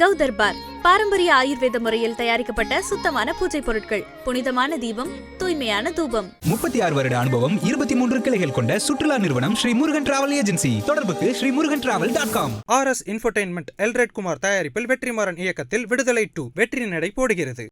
கௌதர்பார் பாரம்பரிய ஆயுர்வேத முறையில் தயாரிக்கப்பட்ட சுத்தமான பூஜை பொருட்கள். புனிதமான தீபம் தூய்மையான தூபம். முப்பத்தி ஆறு வருட அனுபவம் இருபத்தி மூன்று கிளைகள் கொண்ட சுற்றுலா நிறுவனம் ஸ்ரீ முருகன் டிராவல் ஏஜென்சி. தொடர்புக்கு Sri Murugan travel dot com. R S infotainment Elred Kumar தயாரிப்பில் வெற்றிமாறன் இயக்கத்தில் விடுதலை டூ வெற்றி நடை போடுகிறது.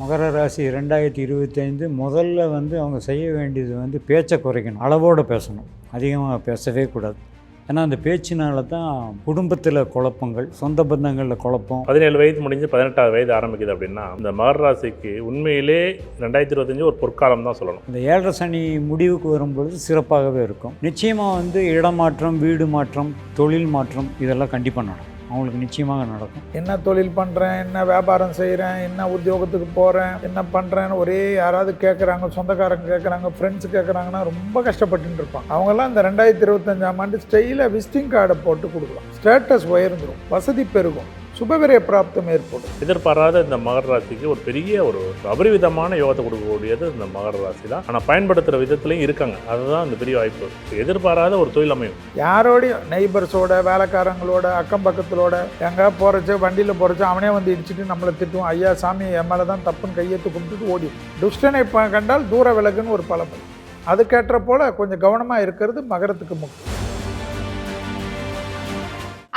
மகர ராசி ரெண்டாயிரத்தி இருபத்தைந்து முதல்ல வந்து அவங்க செய்ய வேண்டியது வந்து பேச்சை குறைக்கணும் அளவோடு பேசணும். அதிகமாக பேசவே கூடாது. ஏன்னா அந்த பேச்சினால தான் குடும்பத்தில் குழப்பங்கள் சொந்த பந்தங்களில் குழப்பம். பதினேழு வயது முடிஞ்சு பதினெட்டாவது வயது ஆரம்பிக்குது அப்படின்னா இந்த மகர ராசிக்கு உண்மையிலே ரெண்டாயிரத்தி இருபத்தஞ்சு ஒரு பொற்காலம் தான் சொல்லணும். இந்த ஏழரை சனி முடிவுக்கு வரும்பொழுது சிறப்பாகவே இருக்கும். நிச்சயமாக வந்து இடமாற்றம் வீடு மாற்றம் தொழில் மாற்றம் இதெல்லாம் கண்டிப்பாக நடக்கும். அவங்களுக்கு நிச்சயமாக நடக்கும். என்ன தொழில் பண்ணுறேன் என்ன வியாபாரம் செய்கிறேன் என்ன உத்தியோகத்துக்கு போகிறேன் என்ன பண்ணுறேன்னு ஒரே யாராவது கேட்குறாங்க சொந்தக்காரங்க கேட்குறாங்க ஃப்ரெண்ட்ஸ் கேட்குறாங்கன்னா ரொம்ப கஷ்டப்பட்டு இருப்பாங்க. அவங்கெல்லாம் இந்த ரெண்டாயிரத்தி இருபத்தஞ்சாம் ஆண்டு ஸ்டைலாக விசிட்டிங் கார்டை போட்டு கொடுக்கலாம். ஸ்டேட்டஸ் உயர்ந்துடும் வசதி பெருகும். சுபவிரய பிராப்தம் ஏற்படும். எதிர்பாராத இந்த மகர ராசிக்கு ஒரு பெரிய ஒரு அபரிவிதமான யோகத்தை கொடுக்கக்கூடியது இந்த மகர ராசி தான். ஆனால் பயன்படுத்துகிற விதத்துலையும் இருக்காங்க. அதுதான் இந்த பெரிய வாய்ப்பு. எதிர்பாராத ஒரு தொழில் அமையும். யாரோடையும் நெய்பர்ஸோட வேலைக்காரங்களோட அக்கம் பக்கத்திலோட எங்கே போகிறச்ச வண்டியில் போகிறச்ச அவனே வந்து இடிச்சிட்டு நம்மளை திட்டுவான். ஐயா சாமி என் மேலே தான் தப்புன்னு கையெழுத்து கும்பிட்டுட்டு ஓடி துஷ்டனை கண்டால் தூர விலகுன்னு ஒரு பழமொழி. அதுக்கேற்ற போல் கொஞ்சம் கவனமாக இருக்கிறது மகரத்துக்கு முக்கியம்.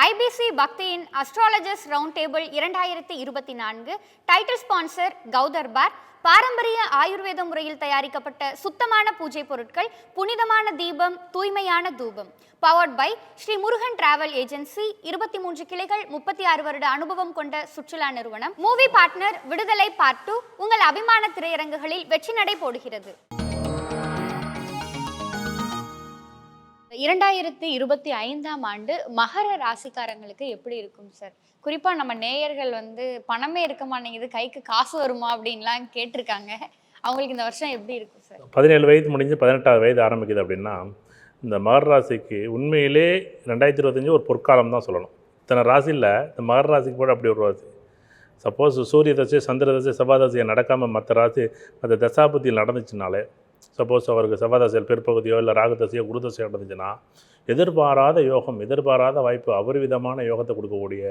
ஐபிசி பக்தியின் அஸ்ட்ராலஜர்ஸ் ரவுண்ட் டேபிள் இரண்டாயிரத்தி இருபத்தி நான்கு. டைட்டில் ஸ்பான்சர் கௌதர்பார் பாரம்பரிய ஆயுர்வேத முறையில் தயாரிக்கப்பட்ட சுத்தமான பூஜை பொருட்கள் புனிதமான தீபம் தூய்மையான தூபம். Powered by Sri Murugan travel agency இருபத்தி மூன்று கிளைகள் முப்பத்தி ஆறு வருட அனுபவம் கொண்ட சுற்றுலா நிறுவனம். Movie partner Viduthalai part two உங்கள் அபிமான திரையரங்குகளில் வெற்றி நடை போடுகிறது. இரண்டாயிரத்தி இருபத்தி ஐந்தாம் ஆண்டு மகர ராசிக்காரங்களுக்கு எப்படி இருக்கும் சார் குறிப்பா நம்ம நேயர்கள் வந்து பணமே இருக்க மாட்டேங்குது கைக்கு காசு வருமா? அப்படின்லாம் கேட்டிருக்காங்க. அவங்களுக்கு இந்த வருஷம் எப்படி இருக்கும் சார் பதினேழு வயது முடிஞ்சு பதினெட்டாவது வயது ஆரம்பிக்குது அப்படின்னா இந்த மகர ராசிக்கு உண்மையிலே ரெண்டாயிரத்தி இருபத்தஞ்சு ஒரு பொற்காலம் தான் சொல்லணும். இத்தனை ராசியில் இந்த மகர ராசிக்கு கூட அப்படி ஒரு ராசி. சப்போஸ் சூரிய தசை சந்திர தசை செவ்வாய் தசையை நடக்காமல் மற்ற ராசி மற்ற தசாபதியில் நடந்துச்சுனாலே சப்போஸ் அவருக்கு செவ்வாதசையில் பிற்பகுதியோ இல்லை ராகதசையோ குருதசையோ நடந்துச்சுன்னா எதிர்பாராத யோகம் எதிர்பாராத வாய்ப்பு அபரிவிதமான யோகத்தை கொடுக்கக்கூடிய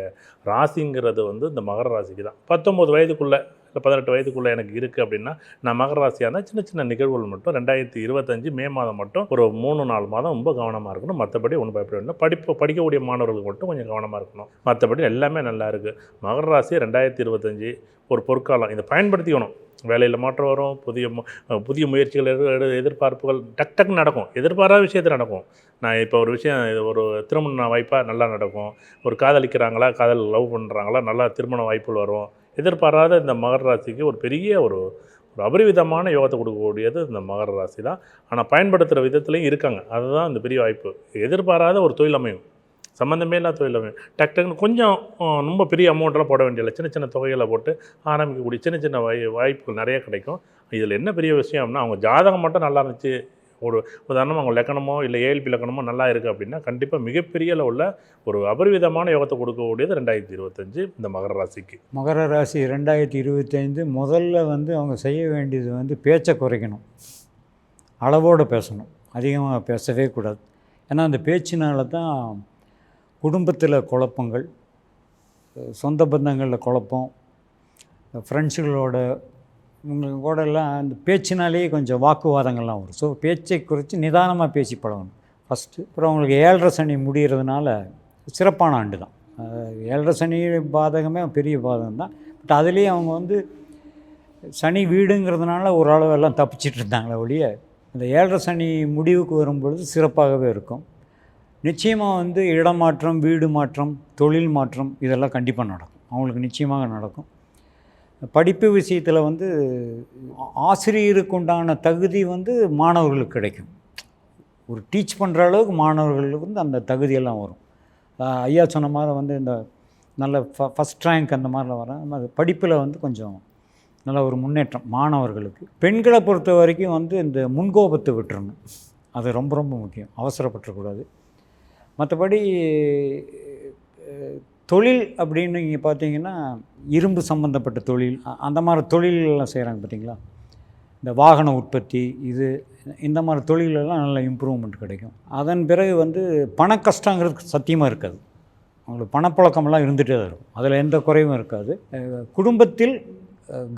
ராசிங்கிறது வந்து இந்த மகர ராசிக்கு தான். பத்தொம்போது வயதுக்குள்ளே இல்லை பதினெட்டு வயதுக்குள்ளே எனக்கு இருக்குது அப்படின்னா நான் மகர ராசியாக இருந்தால் சின்ன சின்ன நிகழ்வுகள் மட்டும் ரெண்டாயிரத்தி இருபத்தஞ்சு மே மாதம் மட்டும் ஒரு மூணு நாலு மாதம் ரொம்ப கவனமாக இருக்கணும். மற்றபடி ஒன்றும் பயப்பட வேண்டும். படிப்பு படிக்கக்கூடிய மாணவர்களுக்கு மட்டும் கொஞ்சம் கவனமாக இருக்கணும். மற்றபடி எல்லாமே நல்லா இருக்குது மகர ராசி ரெண்டாயிரத்தி இருபத்தஞ்சு ஒரு பொற்காலம். இதை பயன்படுத்திக்கணும். வேலையில் மாற்றம் வரும். புதிய மு- புதிய முயற்சிகள் எதிர் எதிர்பார்ப்புகள் டக் டக் நடக்கும். எதிர்பாராத விஷயத்தில் நடக்கும். நான் இப்போ ஒரு விஷயம் இது ஒரு திருமண வாய்ப்பாக நல்லா நடக்கும். ஒரு காதலிக்கிறாங்களா காதல் லவ் பண்ணுறாங்களா நல்லா திருமண வாய்ப்புகள் வரும். எதிர்பாராத இந்த மகர ராசிக்கு ஒரு பெரிய ஒரு ஒரு அபரிவிதமான யோகத்தை கொடுக்கக்கூடியது இந்த மகர ராசி தான். ஆனால் பயன்படுத்துகிற விதத்துலையும் இருக்காங்க. அதுதான் இந்த பெரிய வாய்ப்பு. எதிர்பாராத ஒரு தொழில் அமையும். சம்மந்தமே இல்லாத தொழில் அமையும். டக் டக்குன்னு கொஞ்சம் ரொம்ப பெரிய அமௌண்ட்டெல்லாம் போட வேண்டியதில்லை. சின்ன சின்ன தொகைகளை போட்டு ஆரம்பிக்கக்கூடிய சின்ன சின்ன வாய் வாய்ப்புகள் நிறைய கிடைக்கும். இதில் என்ன பெரிய விஷயம்னா அவங்க ஜாதகம் மட்டும் நல்லா இருந்துச்சு ஒரு உதாரணமாக அவங்க லக்கணமோ இல்லை ஏஎல்பி லக்கணமோ நல்லா இருக்குது அப்படின்னா கண்டிப்பாக மிகப்பெரிய அளவில் ஒரு அபரிவிதமான யோகத்தை கொடுக்கக்கூடியது ரெண்டாயிரத்தி இருபத்தஞ்சு இந்த மகர ராசிக்கு. மகர ராசி ரெண்டாயிரத்தி இருபத்தைந்து முதல்ல வந்து அவங்க செய்ய வேண்டியது வந்து பேச்சை குறைக்கணும். அளவோடு பேசணும். அதிகமாக பேசவே கூடாது. ஏன்னா அந்த பேச்சினால தான் குடும்பத்தில் குழப்பங்கள் சொந்த பந்தங்களில் குழப்பம் ஃப்ரெண்ட்ஸுகளோட இவங்க கூட எல்லாம் அந்த பேச்சினாலேயே கொஞ்சம் வாக்குவாதங்கள்லாம் வரும். ஸோ பேச்சை குறித்து நிதானமாக பேசி பழகணும் ஃபஸ்ட்டு அப்புறம் அவங்களுக்கு ஏழரை சனி முடிகிறதுனால சிறப்பான ஆண்டு தான் ஏழரை சனி பாதகமே பெரிய பாதகம் தான் பட் அதுலேயும் அவங்க வந்து சனி வீடுங்கிறதுனால ஓரளவு எல்லாம் தப்பிச்சிட்டு இருந்தாங்களே ஒழிய அந்த ஏழரை சனி முடிவுக்கு வரும்பொழுது சிறப்பாகவே இருக்கும். நிச்சயமாக வந்து இடமாற்றம் வீடு மாற்றம் தொழில் மாற்றம் இதெல்லாம் கண்டிப்பாக நடக்கும். அவங்களுக்கு நிச்சயமாக நடக்கும். படிப்பு விஷயத்தில் வந்து ஆசிரியருக்கு உண்டான தகுதி வந்து மாணவர்களுக்கு கிடைக்கும். ஒரு டீச் பண்ணுற அளவுக்கு மாணவர்களுக்கு வந்து அந்த தகுதியெல்லாம் வரும். ஐயா சொன்ன மாதிரி வந்து இந்த நல்ல ஃப ஃபஸ்ட் ரேங்க் அந்த மாதிரிலாம் வர அது படிப்பில் வந்து கொஞ்சம் நல்ல ஒரு முன்னேற்றம் மாணவர்களுக்கு. பெண்களை பொறுத்த வரைக்கும் வந்து இந்த முன்கோபத்தை விட்டுறணும் அது ரொம்ப ரொம்ப முக்கியம். அவசரப்பட்டுறக்கூடாது. மற்றபடி தொழில் அப்படின்னு நீங்கள் பார்த்தீங்கன்னா இரும்பு சம்மந்தப்பட்ட தொழில். அந்த மாதிரி தொழிலெல்லாம் செய்கிறாங்க பார்த்தீங்களா இந்த வாகன உற்பத்தி இது இந்த மாதிரி தொழிலெல்லாம் நல்ல இம்ப்ரூவ்மெண்ட் கிடைக்கும். அதன் பிறகு வந்து பண கஷ்டங்கிறது சத்தியமாக இருக்காது. அவங்களுக்கு பணப்புழக்கமெல்லாம் இருந்துகிட்டே தான் இருக்கும். அதில் எந்த குறைவும் இருக்காது. குடும்பத்தில்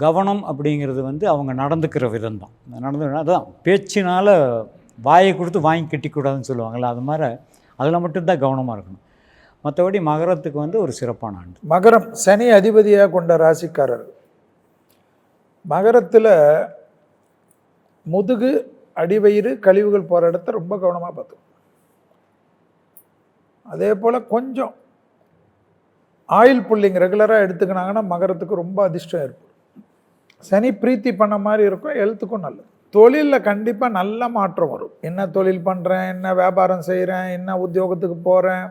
கவனம் அப்படிங்கிறது வந்து அவங்க நடந்துக்கிற விதம் தான் நடந்து அதான் பேச்சினால் வாயை கொடுத்து வாங்கி கட்டிக்கூடாதுன்னு சொல்லுவாங்கள்ல அது மாதிரி அதில் மட்டும்தான் கவனமாக இருக்கணும். மற்றபடி மகரத்துக்கு வந்து ஒரு சிறப்பான ஆண்டு. மகரம் சனி அதிபதியாக கொண்ட ராசிக்காரர். மகரத்தில் முதுகு அடிவயிறு கழிவுகள் போகிற இடத்த ரொம்ப கவனமாக பார்த்துக்கணும். அதே போல் கொஞ்சம் ஆயில் புல்லிங் ரெகுலராக எடுத்துக்கினாங்கன்னா மகரத்துக்கு ரொம்ப அதிர்ஷ்டம் ஏற்படும். சனி பிரீத்தி பண்ண மாதிரி இருக்கும் எழுத்துக்கும் நல்லது. தொழிலில் கண்டிப்பாக நல்ல மாற்றம் வரும். என்ன தொழில் பண்ணுறேன் என்ன வியாபாரம் செய்கிறேன் என்ன உத்தியோகத்துக்கு போகிறேன்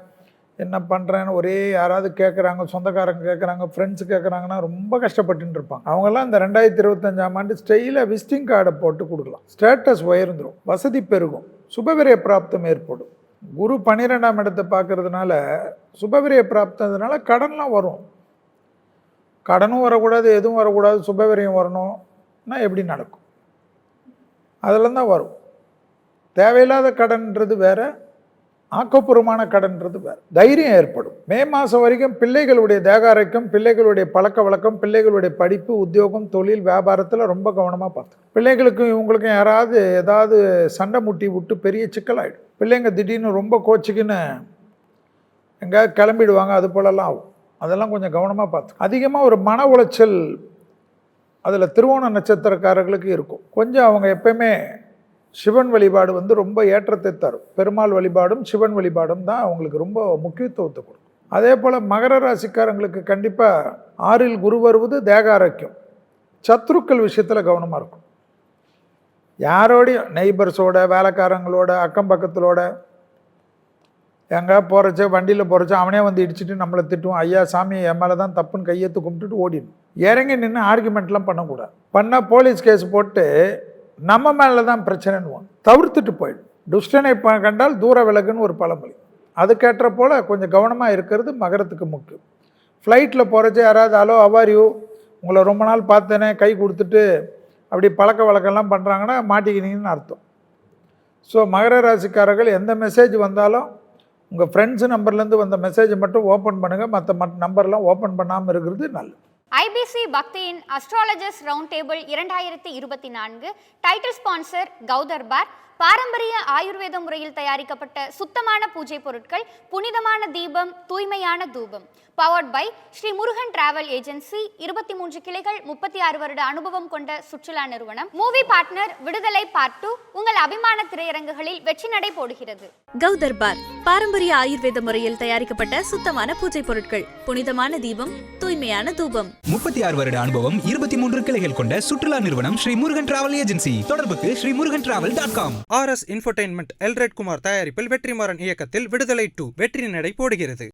என்ன பண்ணுறேன்னு ஒரே யாராவது கேட்குறாங்க சொந்தக்காரங்க கேட்குறாங்க ஃப்ரெண்ட்ஸ் கேட்குறாங்கன்னா ரொம்ப கஷ்டப்பட்டுன்னு இருப்பாங்க. அவங்கெல்லாம் இந்த ரெண்டாயிரத்தி இருபத்தஞ்சாம் ஆண்டு ஸ்டெயிலாக விசிட்டிங் கார்டை போட்டு கொடுக்கலாம். ஸ்டேட்டஸ் உயர்ந்துடும் வசதி பெருகும். சுபவிரய பிராப்தம் ஏற்படும். குரு பன்னிரெண்டாம் இடத்தை பார்க்கறதுனால சுபவிரய பிராப்ததுனால கடன்லாம் வரும். கடனும் வரக்கூடாது எதுவும் வரக்கூடாது சுபவிரயம் வரணும்னா எப்படி நடக்கும்? அதில் தான் வரும். தேவையில்லாத கடன்ன்றது வேறு ஆக்கப்பூர்வமான கடன்றது வேறு. தைரியம் ஏற்படும். மே மாதம் வரைக்கும் பிள்ளைகளுடைய தேகாரைக்கும் பிள்ளைகளுடைய பழக்க வழக்கம் பிள்ளைகளுடைய படிப்பு உத்தியோகம் தொழில் வியாபாரத்தில் ரொம்ப கவனமாக பார்த்து பிள்ளைகளுக்கும் இவங்களுக்கும் யாராவது ஏதாவது சண்டை முட்டி விட்டு பெரிய சிக்கலாயிடும். பிள்ளைங்க திடீர்னு ரொம்ப கோச்சிக்குன்னு எங்கேயாவது கிளம்பிடுவாங்க அது போலலாம் ஆகும். அதெல்லாம் கொஞ்சம் கவனமாக பார்த்து அதிகமாக ஒரு மன உளைச்சல் அதில் திருவோண நட்சத்திரக்காரர்களுக்கு இருக்கும். கொஞ்சம் அவங்க எப்பயுமே சிவன் வழிபாடு வந்து ரொம்ப ஏற்றத்தை தரும். பெருமாள் வழிபாடும் சிவன் வழிபாடும் தான் அவங்களுக்கு ரொம்ப முக்கியத்துவத்தை கொடுக்கும். அதே போல் மகர ராசிக்காரங்களுக்கு கண்டிப்பாக ஆறில் குரு வருவது தேக ஆரோக்கியம் சத்ருக்கள் விஷயத்தில் கவனமாக இருக்கும் யாரோடையும் நெய்பர்ஸோட வேலைக்காரங்களோட அக்கம் பக்கத்திலோட எங்கே போகிறச்ச வண்டியில் போகிறச்ச அவனே வந்து இடிச்சிட்டு நம்மளை திட்டுவோம் ஐயா சாமி என் மேலே தான் தப்புன்னு கையெழுத்து கும்பிட்டுட்டு ஓடிடும் இறங்கி நின்று ஆர்குமெண்ட்லாம் பண்ணக்கூடாது. பண்ணால் போலீஸ் கேஸ் போட்டு நம்ம மேலே தான் பிரச்சனைன்னு தவிர்த்துட்டு போயிடும். துஷ்டனை கண்டால் தூர விலகுன்னு ஒரு பழமொழி. அதுக்கேற்ற போல் கொஞ்சம் கவனமாக இருக்கிறது மகரத்துக்கு முக்கியம். ஃப்ளைட்டில் போகிறச்ச யாராவது ஹலோ அவாரியூ உங்களை ரொம்ப நாள் பார்த்தேனே கை கொடுத்துட்டு அப்படி பழக்க வழக்கம்லாம் பண்ணுறாங்கன்னா மாட்டிக்கினீங்கன்னு அர்த்தம். ஸோ மகர ராசிக்காரர்கள் எந்த மெசேஜ் வந்தாலும் உங்கள் ஃப்ரெண்ட்ஸு நம்பர்லேருந்து வந்த மெசேஜை மட்டும் ஓப்பன் பண்ணுங்கள் மற்ற மற்ற நம்பர்லாம் ஓப்பன் பண்ணாமல் இருக்கிறது நல்லது. ஐபிசி பக்தியின் அஸ்ட்ராலஜர்ஸ் ரவுண்ட் டேபிள் இரண்டாயிரத்தி இருபத்தி நான்கு. டைட்டில் ஸ்பான்சர் கௌதர்பார் பாரம்பரிய ஆயுர்வேத முறையில் தயாரிக்கப்பட்ட சுத்தமான பூஜை பொருட்கள் புனிதமான தீபம் தூய்மையான தூபம். Powered by Sri Murugan travel agency இருபத்தி மூன்று கிளைகள் முப்பத்தி ஆறு வருட அனுபவம் கொண்ட சுற்றுலா நிறுவனம். Movie partner Viduthalai part two உங்கள் அபிமான திரையரங்குகளில் வெற்றி நடை போடுகிறது. கௌதர்பார் பாரம்பரிய ஆயுர்வேத முறையில் தயாரிக்கப்பட்ட சுத்தமான பூஜை பொருட்கள் புனிதமான தீபம் தூய்மையான தூபம். முப்பத்தி ஆறு வருட அனுபவம் இருபத்தி மூன்று கிளைகள் கொண்ட சுற்றுலா நிறுவனம் ஸ்ரீ முருகன் டிராவல் ஏஜென்சி தொடர்புக்கு Sri Murugan travel dot com R S infotainment Elred Kumar தயாரிப்பில் வெற்றிமாறன் இயக்கத்தில் விடுதலை டூ வெற்றி நடை போடுகிறது.